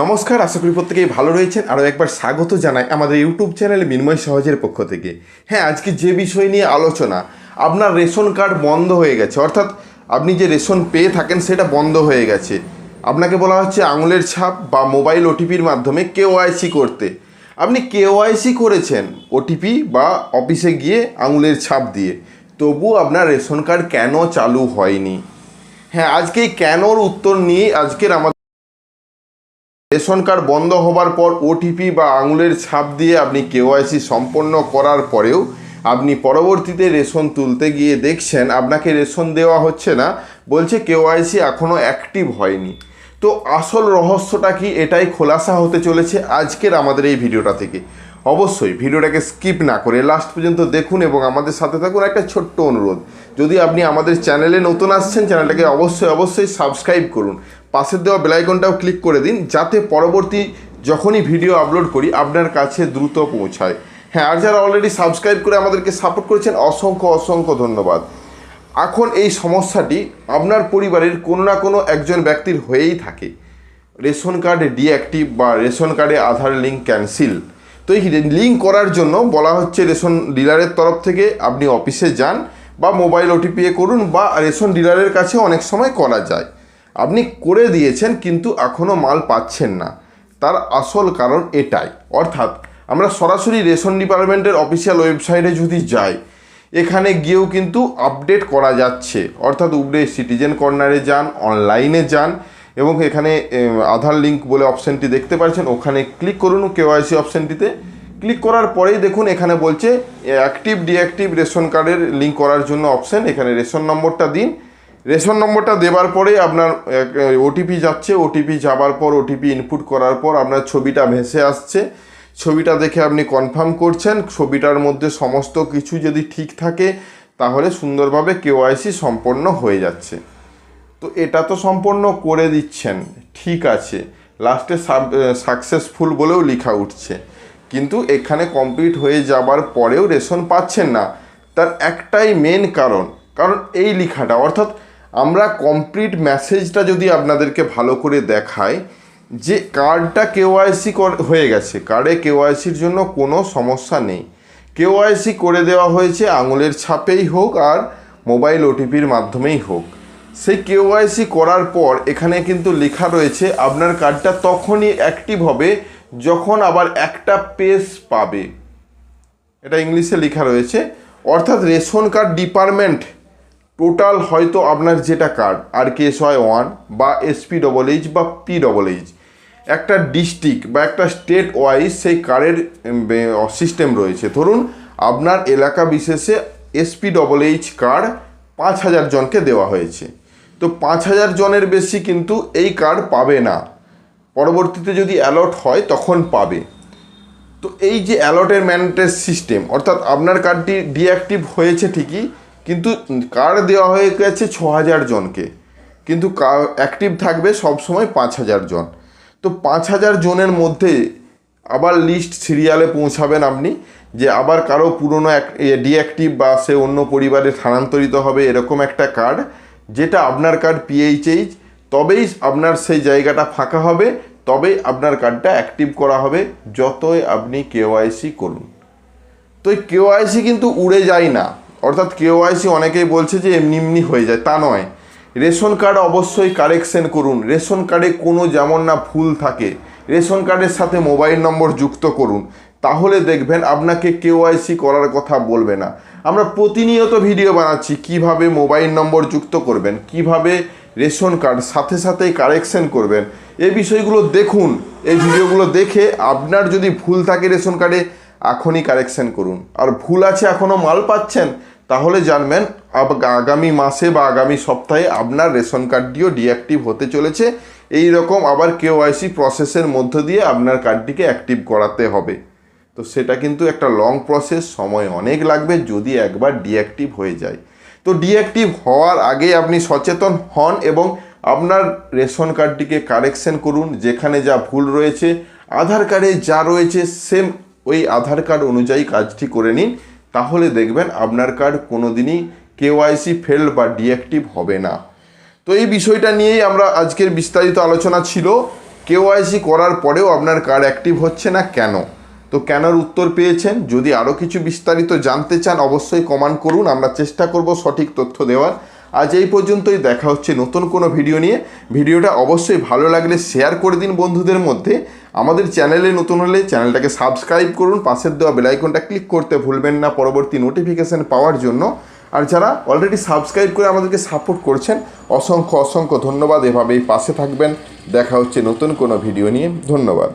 নমস্কার, আশা করি প্রত্যেকেই ভালো রয়েছেন। আরও একবার স্বাগত জানাই আমাদের ইউটিউব চ্যানেল মিনময় সহজের পক্ষ থেকে। হ্যাঁ আজকে যে বিষয় নিয়ে আলোচনা, আপনার রেশন কার্ড বন্ধ হয়ে গেছে। অর্থাৎ আপনি যে রেশন পেয়ে থাকেন, সেটা বন্ধ হয়ে গেছে। আপনাকে বলা হচ্ছে আঙুলের ছাপ বা মোবাইল ওটিপির মাধ্যমে কেওআইসি করতে। আপনি কেওআইসি করেছেন ওটিপি বা অফিসে গিয়ে আঙুলের ছাপ দিয়ে। তবু আপনার রেশন কার্ড কেন চালু হয়নি? হ্যাঁ আজকে এই কেনর উত্তর নিয়ে আজকের আমাদের রেশন কার্ড বন্ধ হবার পর ওটিপি বা আঙুলের ছাপ দিয়ে আপনি কেওয়াইসি সম্পন্ন করার পরেও আপনি পরবর্তীতে রেশন তুলতে গিয়ে দেখছেন, আপনাকে রেশন দেওয়া হচ্ছে না, বলছে কেওয়াইসি এখনও অ্যাক্টিভ হয়নি। তো আসল রহস্যটা কি? এটাই খোলাসা হতে চলেছে আজকের আমাদের এই ভিডিওটা থেকে। অবশ্যই ভিডিওটাকে স্কিপ না করে লাস্ট পর্যন্ত দেখুন এবং আমাদের সাথে থাকুন একটা ছোট্ট অনুরোধ। যদি আপনি আমাদের চ্যানেলে নতুন আসছেন, চ্যানেলটাকে অবশ্যই অবশ্যই সাবস্ক্রাইব করুন। পাশের দেওয়া বেলাইকনটাও ক্লিক করে দিন, যাতে পরবর্তী যখনই ভিডিও আপলোড করি, আপনার কাছে দ্রুত পৌঁছায়। হ্যাঁ আর যারা অলরেডি সাবস্ক্রাইব করে আমাদেরকে সাপোর্ট করেছেন, অসংখ্য অসংখ্য ধন্যবাদ। এখন এই সমস্যাটি আপনার পরিবারের কোনো না কোনো একজন ব্যক্তির হয়েই থাকে। রেশন কার্ডে ডিঅ্যাক্টিভ বা রেশন কার্ডে আধার লিঙ্ক ক্যান্সেল তো এই লিঙ্ক করার জন্য বলা হচ্ছে রেশন ডিলারের তরফ থেকে আপনি অফিসে যান বা মোবাইল ওটিপি করুন বা রেশন ডিলারের কাছে অনেক সময় করা যায়। আপনি করে দিয়েছেন কিন্তু এখনও মাল পাচ্ছেন না। তার আসল কারণ এটাই। অর্থাৎ আমরা সরাসরি রেশন ডিপার্টমেন্টের অফিসিয়াল ওয়েবসাইটে যদি যাই, এখানে গিয়েও কিন্তু আপডেট করা যাচ্ছে। অর্থাৎ উপরে সিটিজেন কর্নারে যান, অনলাইনে যান এবং এখানে আধার লিঙ্ক বলে অপশানটি দেখতে পাচ্ছেন। ওখানে ক্লিক করুন কেওয়াইসি অপশানটিতে। ক্লিক করার পরেই দেখুন এখানে বলছে অ্যাক্টিভ, ডিঅ্যাক্টিভ রেশন কার্ডের লিঙ্ক করার জন্য অপশান। এখানে রেশন নম্বরটা দিন। রেশন নম্বরটা দেওয়ার পরে আপনার ওটিপি যাচ্ছে ওটিপি যাবার পর ওটিপি ইনপুট করার পর আপনার ছবিটা ভেসে আসছে। ছবিটা দেখে আপনি কনফার্ম করছেন, ছবিটার মধ্যে সমস্ত কিছু যদি ঠিক থাকে, তাহলে সুন্দরভাবে কেওআইসি সম্পন্ন হয়ে যাচ্ছে। তো এটা তো সম্পন্ন করে দিচ্ছেন, ঠিক আছে। লাস্টে সাব সাকসেসফুল বলেও লেখা উঠছে। কিন্তু এখানে কমপ্লিট হয়ে যাবার পরেও রেশন পাচ্ছেন না। তার একটাই মেন কারণ কারণ এই লেখাটা, অর্থাৎ আমরা কমপ্লিট মেসেজটা যদি আপনাদেরকে ভালো করে দেখাই, যে কার্ডটা কেওআইসি হয়ে গেছে। কার্ডে কেওয়াইসির জন্য কোনো সমস্যা নেই। কেওআইসি করে দেওয়া হয়েছে আঙুলের ছাপেই হোক আর মোবাইল ওটিপির মাধ্যমেই হোক। সেই কেওআইসি করার পর এখানে কিন্তু লেখা রয়েছে, আপনার কার্ডটা তখনই অ্যাক্টিভ হবে যখন আবার একটা পেজ পাবে। এটা ইংলিশে লেখা রয়েছে। অর্থাৎ রেশন কার্ড ডিপার্টমেন্ট টোটাল হয়তো আপনার যেটা card R K S Y one বা এসপি ডবল এইচ বা পি ডবল এইচ একটা ডিস্ট্রিক্ট বা একটা স্টেট ওয়াইজ সেই কার্ডের সিস্টেম রয়েছে। ধরুন, আপনার এলাকা বিশেষে এসপি ডবল এইচ কার্ড পাঁচ হাজার জনকে দেওয়া হয়েছে। তো পাঁচ হাজার জনের বেশি কিন্তু এই কার্ড পাবে না। পরবর্তীতে যদি অ্যালট হয়, তখন পাবে। তো এই যে অ্যালটের ম্যানেটের সিস্টেম অর্থাৎ আপনার কার্ডটি ডিঅ্যাক্টিভ হয়েছে ঠিকই কিন্তু কার্ড দেওয়া হয়ে গেছে ছ হাজার জনকে। কিন্তু অ্যাক্টিভ থাকবে সবসময় পাঁচ হাজার জন। তো পাঁচ হাজার জনের মধ্যে আবার লিস্ট সিরিয়ালে পৌঁছাবেন আপনি, যে আবার কারও পুরনো ডিঅ্যাক্টিভ বা সে অন্য পরিবারে স্থানান্তরিত হবে এরকম একটা কার্ড, যেটা আপনার কার্ড পিএইচএইচ তবেই আপনার সেই জায়গাটা ফাঁকা হবে, তবেই আপনার কার্ডটা অ্যাক্টিভ করা হবে, যতই আপনি কেওআইসি করুন। তো এই কেওআইসি কিন্তু উড়ে যায় না। অর্থাৎ কেওআইসি অনেকেই বলছে যে এমনি এমনি হয়ে যায়, তা নয়। রেশন কার্ড অবশ্যই কারেকশন করুন। রেশন কার্ডে কোনো যেমন না ভুল থাকে। রেশন কার্ডের সাথে মোবাইল নম্বর যুক্ত করুন। তাহলে দেখবেন আপনাকে কেওআইসি করার কথা বলবে না। আমরা প্রতিনিয়ত ভিডিও বানাচ্ছি, কীভাবে মোবাইল নম্বর যুক্ত করবেন, কীভাবে রেশন কার্ড সাথে সাথেই কারেকশন করবেন এই বিষয়গুলো দেখুন, এই ভিডিওগুলো দেখে আপনার যদি ভুল থাকে রেশন কার্ডে এখনই কারেকশন করুন। আর ভুল আছে এখনও মাল পাচ্ছেন, তাহলে জানবেন আগামী মাসে বা আগামী সপ্তাহে আপনার রেশন কার্ডটিও ডিঅ্যাক্টিভ হতে চলেছে। এই রকম আবার কেওআইসি প্রসেসের মধ্য দিয়ে আপনার কার্ডটিকে অ্যাক্টিভ করাতে হবে। তো সেটা কিন্তু একটা লং প্রসেস সময় অনেক লাগবে যদি একবার ডিঅ্যাক্টিভ হয়ে যায়। তো ডিঅ্যাক্টিভ হওয়ার আগে আপনি সচেতন হন এবং আপনার রেশন কার্ডটিকে কারেকশন করুন। যেখানে যা ভুল রয়েছে, আধার কার্ডে যা রয়েছে সেম ওই আধার কার্ড অনুযায়ী কাজটি করে নিন, তাহলে দেখবেন আপনার কার্ড কোনো দিনই কেওআইসি ফেল বা ডিঅ্যাক্টিভ হবে না। তো এই বিষয়টা নিয়েই আমরা আজকের বিস্তারিত আলোচনা ছিল কেওয়াইসি করার পরেও আপনার কার্ড অ্যাক্টিভ হচ্ছে না কেন? তো কেনর উত্তর পেয়েছেন, যদি আরও কিছু বিস্তারিত জানতে চান অবশ্যই কমেন্ট করুন, আমরা চেষ্টা করব সঠিক তথ্য দেওয়ার। আজ এই পর্যন্তই, দেখা হচ্ছে নতুন কোনো ভিডিও নিয়ে। ভিডিওটা অবশ্যই ভালো লাগলে শেয়ার করে দিন বন্ধুদের মধ্যে। আমাদের চ্যানেলে নতুন হলে চ্যানেলটাকে সাবস্ক্রাইব করুন, পাশের দেওয়া বেলাইকনটা ক্লিক করতে ভুলবেন না পরবর্তী নোটিফিকেশান পাওয়ার জন্য। আর যারা অলরেডি সাবস্ক্রাইব করে আমাদেরকে সাপোর্ট করছেন, অসংখ্য অসংখ্য ধন্যবাদ। এভাবেই পাশে থাকবেন। দেখা হচ্ছে নতুন কোনো ভিডিও নিয়ে। ধন্যবাদ।